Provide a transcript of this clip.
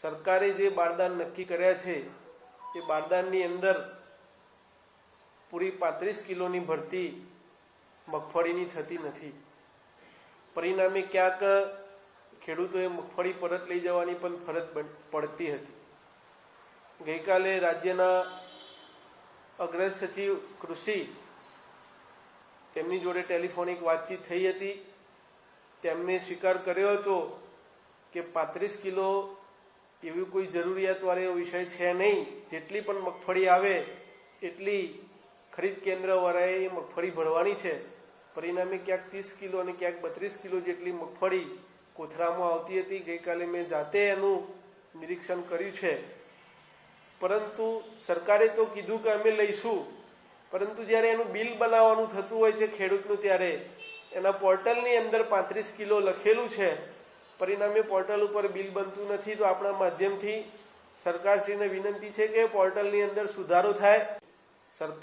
સરકારે જે બારદાન નક્કી કર્યા છે, એ બારદાનની અંદર પૂરી પાંત્રીસ કિલોની ભરતી મગફળીની થતી નથી. પરિણામે ક્યાંક ખેડૂતોએ મગફળી પરત લઈ જવાની પણ ફરજ પડતી હતી. ગઈકાલે રાજ્યના અગ્ર સચિવ કૃષિ તેમની જોડે ટેલિફોનિક વાતચીત થઈ હતી. તેમને સ્વીકાર કર્યો હતો કે પાંત્રીસ કિલો એવી કોઈ જરૂરિયાતવાળો વિષય છે નહીં. જેટલી પણ મગફળી આવે, એટલી ખરીદ કેન્દ્રવાળાએ મગફળી ભરવાની છે. પરિણામે ક્યાંક ત્રીસ કિલો અને ક્યાંક બત્રીસ કિલો જેટલી મગફળી કોથળામાં આવતી હતી. ગઈકાલે મેં જાતે એનું નિરીક્ષણ કર્યું છે. પરંતુ સરકારે તો કીધું કે અમે લઈશું. પરંતુ જ્યારે એનું બિલ બનાવવાનું થતું હોય છે ખેડૂતનું ત્યારે, એના પોર્ટલની અંદર પાંત્રીસ કિલો લખેલું છે. પરિણામે પોર્ટલ ઉપર બિલ બનતું નથી, તો આપણા માધ્યમથી સરકારશ્રીને વિનંતી છે કે પોર્ટલની અંદર સુધારો થાય. સરકાર